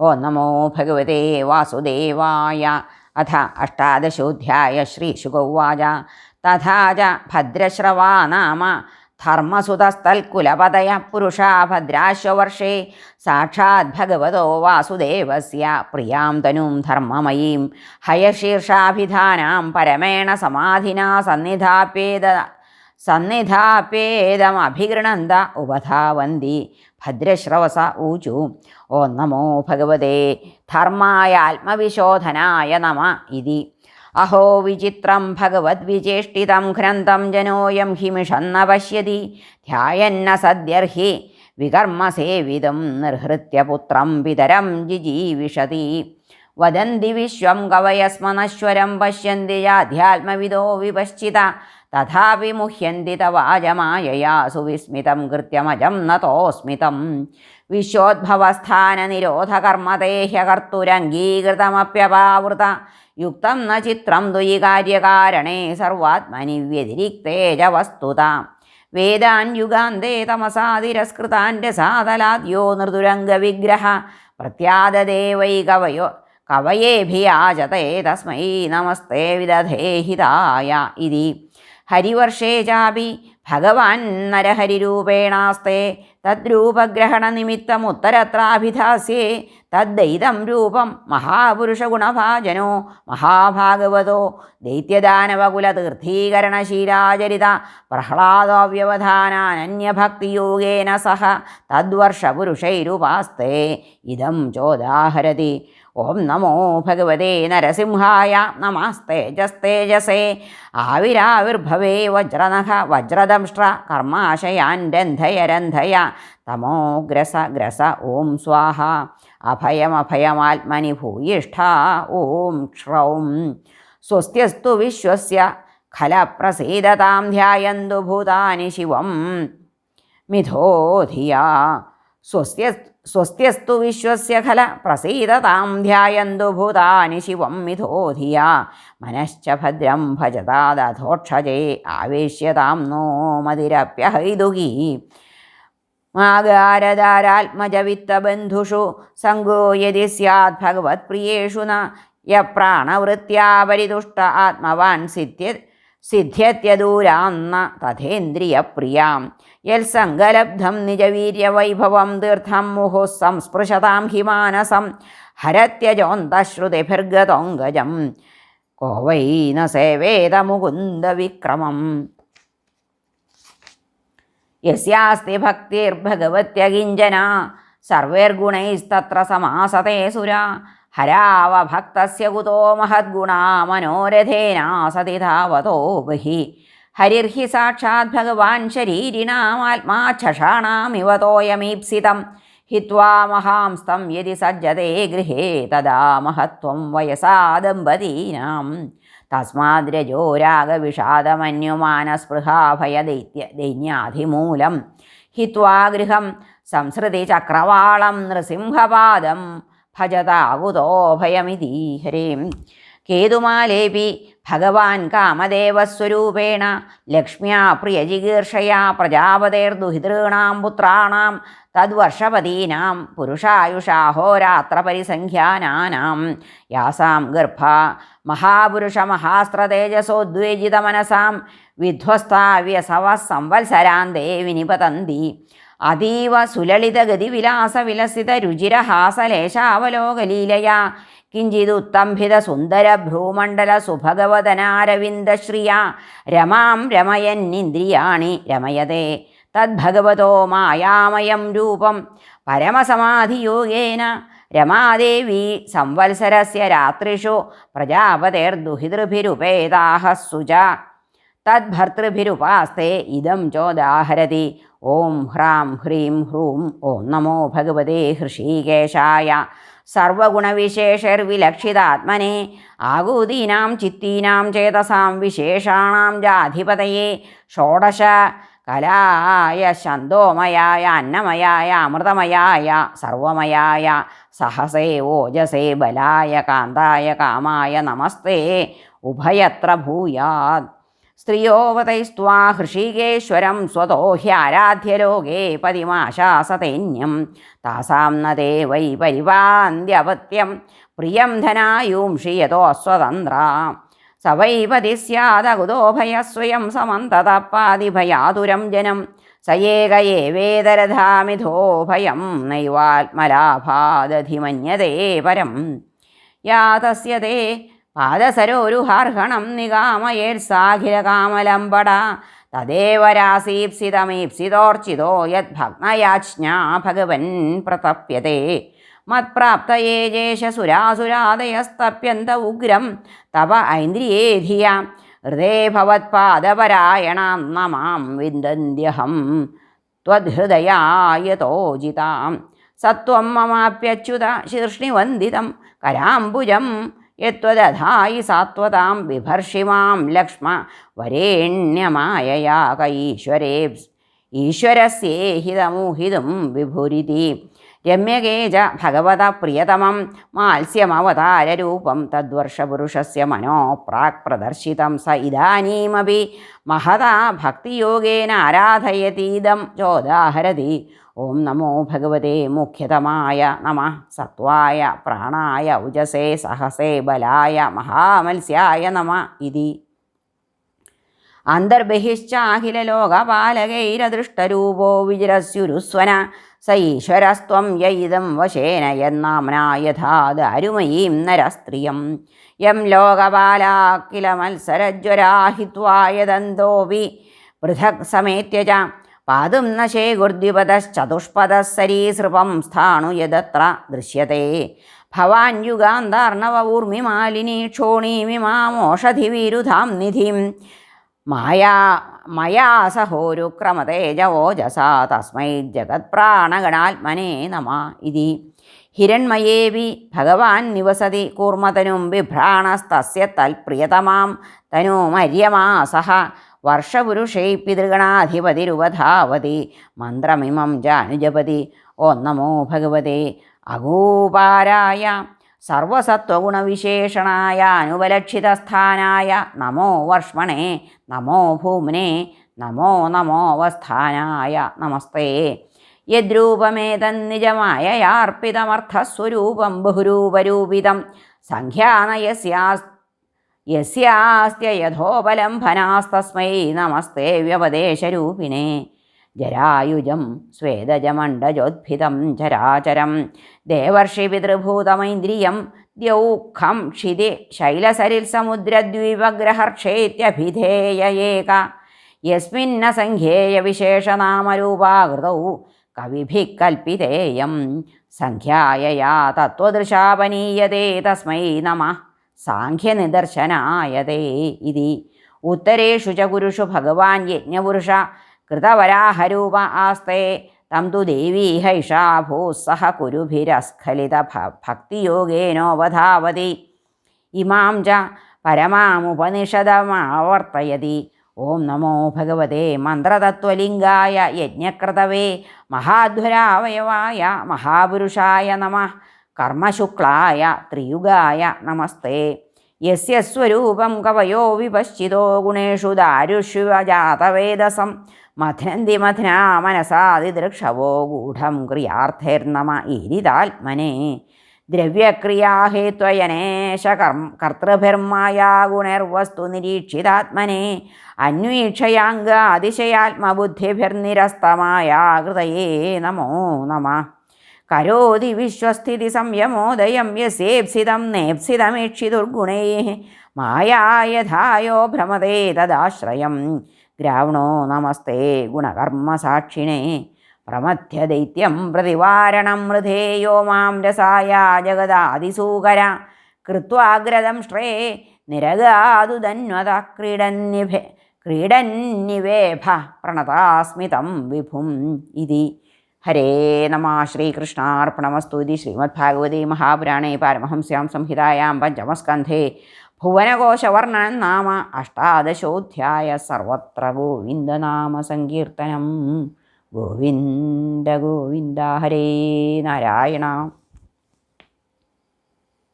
ഓ നമോ ഭഗവതേ വാസുദേവായ അഥ അഷ്ടാദശോധ്യായ ശ്രീശുഗൗവാച തഥാ ച ഭദ്രശ്രവാ നാമ ധർമ്മസുതസ്ഥൽക്കുലപതയ പുരുഷാ ഭദ്രാശ്വവർഷേ. സാക്ഷാത് ഭഗവതോ വാസുദേവസ്യ പ്രിയാം തനും ധർമ്മമയീം. ഹയശീർഷാഭിധാനാം പരമേണ സമാധിനാ സന്നിധാപ്യേത സന്നിധാപ്യേതമഭിഗൃണന്ത ഉപധാവന്തി ഭദ്രശ്രവസ ഊചു. ഓ നമോ ഭഗവതേ ധർമായ ആത്മവിശോധനായ നമ ഇതി. അഹോ വിചിത്രം ഭഗവദ്വിചേഷ്ടിതം ഗ്രന്ഥം ജനോയം ഹിമിഷന്ന പശ്യതി ധ്യായന്ന സദ്യർഹി വികർമ്മസേവിതം നിർഹൃത്യ പുത്രം പിതരം ജിജീവിഷതി. വദന്തി വിശ്വം കവയസ്മനശ്വരം പശ്യന്തി ജാധ്യാത്മവിദോ വിപശ്ചിത. തഥാപി മുഹ്യന്തി സുവിസ്മിതം കൃത്യമജം നതോസ്മിതം. വിശ്വോദ്ഭവസ്ഥാനനിരോധകർമ്മദേഹ്യകർത്തുരംഗീകൃതമപ്യപാവൃത. യുക്തം ന ചിത്രം ത്വയി കാര്യകാരണേ സർവാത്മനി വ്യതിരിക്തേജ വസ്തുത. വേദാൻ യുഗാന്തേ തമസാതിരസ്കൃതാൻ സാതലാദ്യോ നൃതുരംഗവിഗ്രഹ വിഗ്രഹ വൈ കവയോ കവയേഭിയാചതേ തസ്മൈ നമസ്തേ വിദധേഹിതായ ഇതി. ഹരിവർഷേ ചാപി. ഭഗവാൻ നരഹരിരൂപേണാസ്തേ. തദ്രൂപഗ്രഹണനിമിത്തമുത്തരത്രാഭിധാസ്യേ തദ്ദൈതം രൂപം മഹാപുരുഷഗുണഭാജനോ. മഹാഭാഗവതോ. ദൈത്യദാനവകുലതീർത്ഥീകരണശീലാചരിത. പ്രഹ്ലാദോവ്യവധാനാനന്യഭക്തിയോഗേന സഹ. തദ്വർഷപുരുഷൈരുപാസ്തേ. ഇതം ചോദാഹരതി. ഓം നമോ ഭഗവതേ നരസിംഹായ നമസ്തേജസ്തേജസേ ആവിരാവിർഭവേ വജ്രനഖ വജ്രദംഷ്ട്ര കർമാശയാൻ രന്ധയ രന്ധയ. തമോ ഗ്രസ ഗ്രസ ഓം സ്വാഹ. അഭയമഭയമാത്മനി ഭൂയിഷ്ഠ ഓം ക്ഷ്രൗം സ്വസ്ത്യസ്തു വിശ്വസ്യ ഖലപ്രസീദതാം ധ്യായന്തു ഭൂതാനി ശിവം. മിഥോധിയാ. സ്വസ്യ സ്വസ്ത്യസ്തു വിശ്വസ്യ ഖല. പ്രസീതതാം ധ്യായന്തു ഭൂതാനി ശിവം മിഥോധിയാ. മനശ്ച ഭദ്രം ഭജതാദധോക്ഷജേ ആവേശ്യതാം നോ മതിരപ്യഹൈതുകീ മാഗാരദാരാത്മജവിത്തബന്ധുഷു സങ്കോ യതി സ്യാത് ഭഗവത്പ്രിയേഷു ന. പരിതുഷ്ട ആത്മവാൻ സിദ്ധ്യ സിദ്ധ്യത്യദൂരാന്ന തഥേന്ദ്രിയപ്രിയാം. യൽസങ്കലബ്ധം നിജവീര്യവൈഭവം തീർത്ഥം മുഹുഃ സംസ്പൃശതാം ഹിമാനസം ഹരത്യജോന്തശ്രുതിഭിർഗതോങ്കജം. കോ വൈ ന സേവേത മുകുന്ദവിക്രമം യസ്യാസ്തി ഭക്തിർഭഗവത്യകിഞ്ചന. സർവേർഗുണൈസ്തത്ര സമാസതേ സുര. ഹരാവഭക്തസ്യ കുതോ മഹദ്ഗുണാ മനോരഥേനാ സതി ധാവതോ ബഹി ഹരിർഹി സാക്ഷാത് ഭഗവാൻ ശരീരിണാമാത്മാക്ഷഷാണാമിവ തോയമീപ്സിതം ഹിത്വാ മഹാംസ്തം യതി സജ്ജതേ ഗൃഹേ തദാ മഹത്വം വയസാ ദമ്പതീനാം തസ്മാദ്രജോ രാഗവിഷാദമന്യുമാനസ്പൃഹാഭയദൈത്യ ദൈന്യാധിമൂലം ഹിത്വാ ഗൃഹം സംസൃതി ചക്രവാളം നൃസിംഹപാദം ഭജതാകുതോ ഭയമിതി ഹരേം. കേതുമാലേപി ഭഗവാൻ കാമദേവസ്വരൂപേണ ലക്ഷ്മ്യാ പ്രിയജിഗീർഷയാ പ്രജാപതേർദുഹിതൃണാം പുത്രാണാം തദ്വർഷപതീനാം പുരുഷായുഷാഹോരാത്രപരിസംഖ്യാനാനാം യാസാം ഗർഭ മഹാപുരുഷമഹാസ്ത്രതേജസോദ്വേജിതമനസാം വിധ്വസ്താവ്യസവ സംവത്സരാന്തേ വിനിപതന്തി അതീവ സുലളിതഗതിവിലാസവിലസിതരുചിരഹാസലേശാവലോകലീലയാ കിഞ്ചിതുത്തംഭിത സുന്ദരഭ്രൂമണ്ഡല സുഭഗവദനാരവിന്ദശ്രിയ രമാം രമയന്നിന്ദ്രിയാണി രമയതേ. തദ്ഭഗവതോ മായാമയം രൂപം പരമസമാധിയോഗേന. രമാദേവി സംവത്സരസ്യ രാത്രിഷു പ്രജാപതേർദുഹിതൃഭിരുപേതാഹ സുജ തദ്ഭർത്തൃഭിരുപാസ്തേ ഇതം ചോദാഹരതി. ഓം ഹ്രാം ഹ്രീം ഹ്രൂം ഓം നമോ ഭഗവതേ ഹൃഷീകേശായ. സർവഗുണവിശേഷർവിലക്ഷിതാത്മനെ ആകൂതീനാം ചിത്തീനാം ചേതസാം വിശേഷാണാം ജാധിപതയെ. ഷോഡശ കലായ ശന്തോമയായ അന്നമയായ അമൃതമയായ സർവമയായ സഹസേ ഓജസേ ബലായ കാന്തായ കാമായ നമസ്തേ. ഉഭയത്ര ഭൂയാത് സ്ത്രിയോവതൈസ്ത്വാ ഹൃഷീകേശ്വരം സ്വതോ ഹ്യാരാധ്യലോകേ പതിമാശാസതൈന്യം താസാം നദേ വൈ പരിപാന്ത്യപത്യം പ്രിയം ധനായൂംഷി യതോ സ്വതന്ത്ര സ വൈ പതി സ്യാദകുതോഭയ സ്വയം സമന്തതപ്പാതിഭയാതുരം ജനം. സ ഏക ഏവേതരധാമിധോ ഭയം നൈവാത്മലാഭാദധിമന്യതേ പരം. യാ തസ്യ നികാമയേൽ പാദസരോരുഹാർഹണം നികാമയേത്സാഖിലകാമലംബട തദേവ രാസീപ്സിതമീപ്സിതോർച്ചിതോ യദ്ഭഗ്നയാജ്ഞാ ഭഗവൻ പ്രതപ്യതേ. മത്പ്രാപ്തയേ ജേഷസുരാസുരാദയസ്തപ്യന്ത ഉഗ്രം തപ ഐന്ദ്രിയേധിയ. ഹൃദേ ഭവത്പാദപരായണാം നമാം വിന്ദന്ത്യഹം. ത്വദ്ഹൃദയായതോജിതാം സത്വം മമാപ്യച്യുത ശീർഷ്ണിവന്ദിതം. കരാംബുജം യത്വദധായി സാത്വതാം ബിഭർഷിമാം ലക്ഷ്മ വരേണ്യമായയാക ഈശ്വരേ ഈശ്വരസ്യേഹിതമൂഹിതും വിഭുരിതി. രമ്യകേജ ഭഗവത പ്രിയതമം. മാത്സ്യമവതാരൂപം തദ്വർഷപുരുഷസ്യ മനോ പ്രാക് പ്രദർശിതം. സ ഇതാനീമപി മഹതാ ഭക്തിയോഗേന ആരാധയതീതം ചോദാഹരതി. ഓം നമോ ഭഗവതേ മുഖ്യതമായ നമ. സത്വായ പ്രാണായ ഉജസേ സഹസേ ബലായ മഹാമത്സ്യായ നമ ഇതി. അന്തർബഹിശ്ചാഖിലലോകപാലകൈരദൃഷ്ടരൂപോ വിജരസ്യുരുസ്വന. സ ഈശ്വരസ്ത്വം യൈതം വശേന യന്നാംനാ യഥാത് അരുമയീം നരസ്ത്രിയം. യം ലോകപാലാക്കില മത്സരജ്വരാഹിത്വായദന്തോപി പൃഥക് സമേത്യ ച പാതും നശേ ഗുർദ്വിപദശ്ചതുഷ്പദ സരീസൃപം സ്ഥാണു യദത്ര ദൃശ്യത്തെ ഭവാൻ യുഗാന്താർണവ ഊർമിമാലിനി ക്ഷോണീമിമാമോഷധിവിരുധാം നിധിം. മായാ മയാ സഹോരുക്രമതേജവോജസാ തസ്മൈ ജഗത്പ്രാണഗണാത്മനേ നമ ഇതി. ഹിരൺമയേവി ഭഗവാൻ നിവസതി കൂർമ്മതനും ബിഭ്രാണസ്തസ്യ തൽപ്രിയതമാം തനുമര്യമാസഹ വർഷപുരുഷൈ പിതൃഗണാധിപതിരുവധാവതി മന്ത്രമിമം ജാനുജപതി ഓ നമോ ഭഗവതേ. അഗോപാരായ സർവസത്വഗുണവിശേഷണായ അനുപലക്ഷിതസ്ഥാനായ നമോ വർഷ്മണേ നമോ ഭൂമ്നെ നമോ നമോവസ്ഥാനായ നമസ്തേ. യദ്രൂപമേതന്നിജമായയാർപ്പിതമർത്ഥസ്വരൂപം ബഹുരൂപരൂപിതം സംഖ്യാനയസ്യാസ് നമസ്തേ വ്യപദേശരൂപിണേ ജരായുജം സ്വേദജമണ്ഡജോദ്ഭിതം ചരാചരം. ദേവർഷി പിതൃഭൂതമൈന്ദ്രിയം ദ്യൗഖം ക്ഷിതി ശൈലസരിൽ സമുദ്രദ്വീപഗ്രഹർഷേത്യഭിധേയേക യസ്മിന്ന സംഖ്യേയ വിശേഷനാമരൂപാകൃതൗ കവിഭിः കൽപ്പിതേയം സംഖ്യായയാ തത്വദൃശാപനീയതേ തസ്മൈ നമ. സാഖ്യനിദർശനായതേ ഇതി. ഉത്തരേഷു ച കുരുഷു ഭഗവാൻ യജ്ഞപുരുഷ കൃതവരാഹരൂപ ആസ്തേ തം തു ദേവീ ഹൈഷാ ഭൂസ്സഹ കുരുഭിരസ്ഖലിത ഭക്തിയോഗേനോവധാവതി ഇമാം ച പരമാമുപനിഷദമാവർത്തയതി ഓം നമോ ഭഗവതേ മന്ത്രതത്വലിംഗായ യജ്ഞക്രതവേ മഹാധ്വരാവയവായ മഹാപുരുഷായ നമ കർമ്മശുക്ലായ ത്രിയുഗായ നമസ്തേ യസ്യ സ്വരൂപം കവയോ വിപശ്ചിതോ ഗുണേഷു ദാരുഷ്വജാതവേദസം മഥ്നന്തി മഥന മനസാതിദൃക്ഷവോ ഗൂഢം ക്രിയാർത്ഥൈർനമ ഇരിതാത്മനെ ദ്രവ്യക്രിയാഹേത്വയനേശ കർമ്മ കർത്തൃഭിർമായാ ഗുണൈർവസ്തു നിരീക്ഷിതാത്മനെ. അന്വീക്ഷയാംഗ അതിശയാത്മബുദ്ധിഭിർനിരസ്തമായ ഹൃദയേ നമോ നമ. കരോതി വിശ്വസ്ഥിതി സംയമോദയം യസേപ്സിതം നേപ്സിതമീക്ഷിതുർഗുണൈ മായായഥായോ ഭ്രമതേ തദാശ്രയം. ഗ്രാവണോ നമസ്തേ ഗുണകർമ്മസാക്ഷിണേ. പ്രമഥ്യദൈത്യം പ്രതിവാരണം മൃധേയോ മാം രസായ ജഗദാതിസൂകര. കൃത്വാഗ്രതം ശ്രേ നിരഗാതുധന്വത ക്രീഡന്യഭ ക്രീഡന്യവേഭ പ്രണതാസ്മിതം വിഭും ഇതി. ഹരേ നമ ശ്രീകൃഷ്ണാർപ്പണമസ്തു ഇതി. ശ്രീമദ്ഭാഗവതേ മഹാപുരാണേ പാരമഹംസ്യാം സംഹിതായാം പഞ്ചമസ്കന്ധേ ഭുവനകോശവർണനം നാമ അഷ്ടാദശോധ്യായ സർവത്ര ഗോവിന്ദനാമ സങ്കീർത്തനം. ഗോവിന്ദ ഗോവിന്ദ ഹരേ നാരായണ.